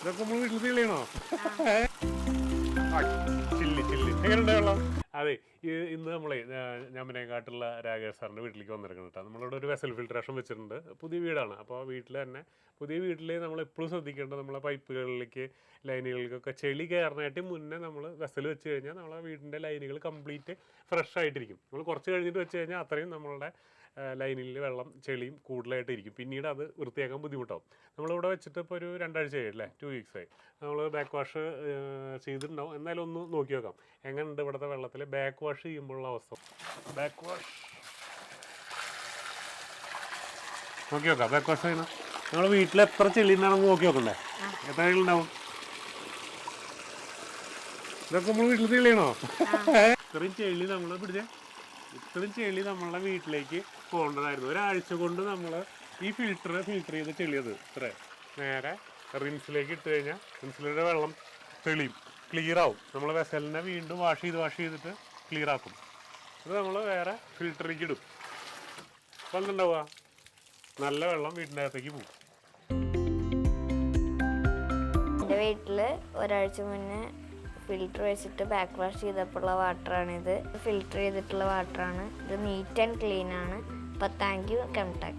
ഇതൊക്കെ നമ്മൾ വീട്ടിൽ തെളിയണോ ചില്ലി ചില്ലി. എങ്ങനെയുണ്ട് വെള്ളം? അതെ ഇന്ന് നമ്മളെ ഞാമനേക്കാട്ടുള്ള രാകേഷ് സാറിന്റെ വീട്ടിലേക്ക് വന്നിരിക്കണം കേട്ടോ. നമ്മളിവിടെ ഒരു വെസൽ ഫിൽട്രേഷൻ വെച്ചിട്ടുണ്ട്. പുതിയ വീടാണ്. അപ്പോൾ വീട്ടിൽ തന്നെ പുതിയ വീട്ടിൽ നമ്മൾ എപ്പോഴും ശ്രദ്ധിക്കേണ്ടത് നമ്മളെ പൈപ്പുകളിലേക്ക് ലൈനുകൾക്കൊക്കെ ചെളി കയറാനായിട്ട് മുന്നേ നമ്മൾ വെസൽ വെച്ച് കഴിഞ്ഞാൽ നമ്മളെ വീടിന്റെ ലൈനുകൾ കംപ്ലീറ്റ് ഫ്രഷ് ആയിട്ടിരിക്കും. നമ്മൾ കുറച്ച് കഴിഞ്ഞിട്ട് വെച്ച് കഴിഞ്ഞാൽ അത്രയും നമ്മളുടെ ലൈനിൽ വെള്ളം ചെളിയും കൂടുതലായിട്ട് ഇരിക്കും. പിന്നീട് അത് വൃത്തിയാക്കാൻ ബുദ്ധിമുട്ടാവും. നമ്മളിവിടെ വെച്ചിട്ട് ഇപ്പോൾ ഒരു രണ്ടാഴ്ചയായി അല്ലേ? ടു വീക്സ് ആയി. നമ്മൾ ബാക്ക് വാഷ് ചെയ്തിട്ടുണ്ടാവും. എന്നാലും ഒന്ന് നോക്കി നോക്കാം. എങ്ങനെയുണ്ട് ഇവിടുത്തെ വെള്ളത്തിൽ ബാക്ക് വാഷ് ചെയ്യുമ്പോഴുള്ള അവസ്ഥ. ബാക്ക് വാഷ് നോക്കി നോക്കാം. ബാക്ക് വാഷ് ചെയ്യുന്ന നമ്മൾ വീട്ടിൽ എത്ര ചെളി ഉണ്ടാണെന്ന് നോക്കി നോക്കണ്ടേ? എത്ര ചെളി ഉണ്ടാവും? ഇതൊക്കെ നമ്മൾ വീട്ടിൽ തെളിയണോ ഇത്രയും ചെളി നമ്മൾ പിടിച്ചേ ഇത്രയും ചെളി നമ്മളെ വീട്ടിലേക്ക് പോകേണ്ടതായിരുന്നു. ഒരാഴ്ച കൊണ്ട് നമ്മൾ ഈ ഫിൽറ്റർ ഫിൽറ്റർ ചെയ്ത് ചെളിയത് ഇത്ര. നേരെ റിൻസിലേക്ക് ഇട്ട് കഴിഞ്ഞാൽ റിൻസിലൂടെ വെള്ളം തെളിയും ക്ലിയർ ആവും. നമ്മൾ വെസലിനെ വീണ്ടും വാഷ് ചെയ്ത് വാഷ് ചെയ്തിട്ട് ക്ലിയർ ആക്കും. അത് നമ്മൾ വേറെ ഫിൽറ്ററിലേക്ക് ഇടും. അപ്പം നല്ല വെള്ളം വീടിന്റെ അകത്തേക്ക് പോകും. എന്റെ വീട്ടിൽ ഒരാഴ്ച മുന്നേ ഫിൽറ്റർ വെച്ചിട്ട് ബാക്ക് വാഷ് ചെയ്തപ്പോഴുള്ള വാട്ടറാണിത് ഫിൽറ്റർ ചെയ്തിട്ടുള്ള വാട്ടറാണ് ഇത് നീറ്റ് ആൻഡ് ക്ലീൻ ആണ്. അപ്പോൾ താങ്ക് യു കംടാക്ക്